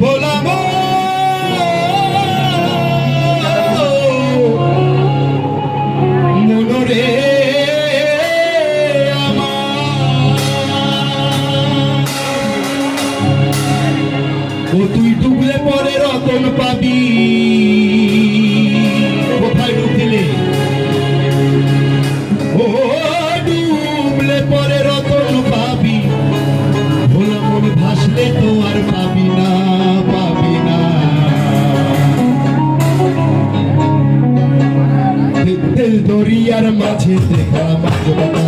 Bola, bola. পাবি কোথায় ভোলা মন ভাসলে তো আর না না। তেল দরিয়ার মাঝে দেখা মাঝে।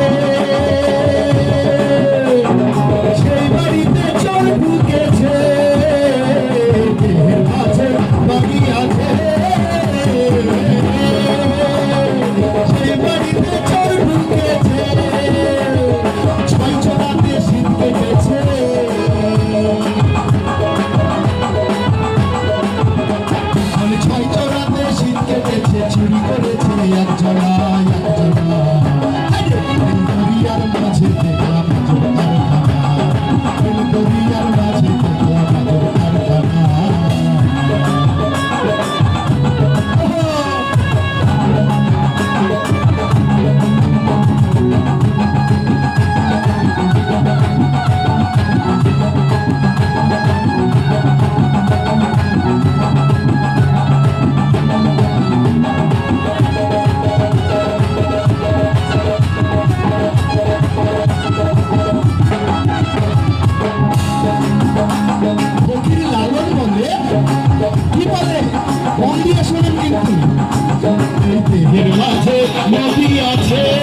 নদী আছে।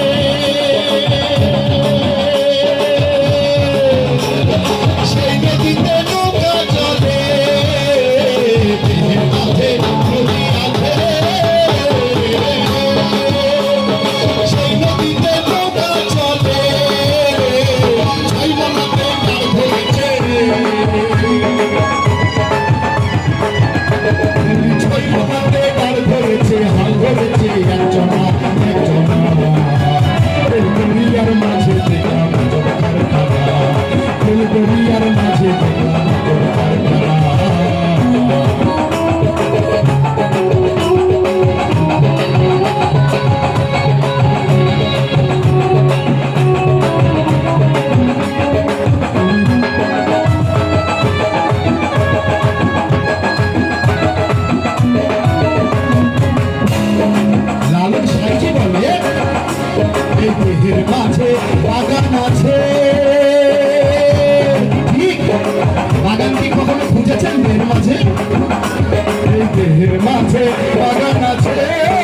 নদীর মাঝে, বাগান আছে। ঠিক। বাগান কি কখনো খুঁজেছেন দেহের মাঝে? এই দেহের মাঝে বাগান আছে।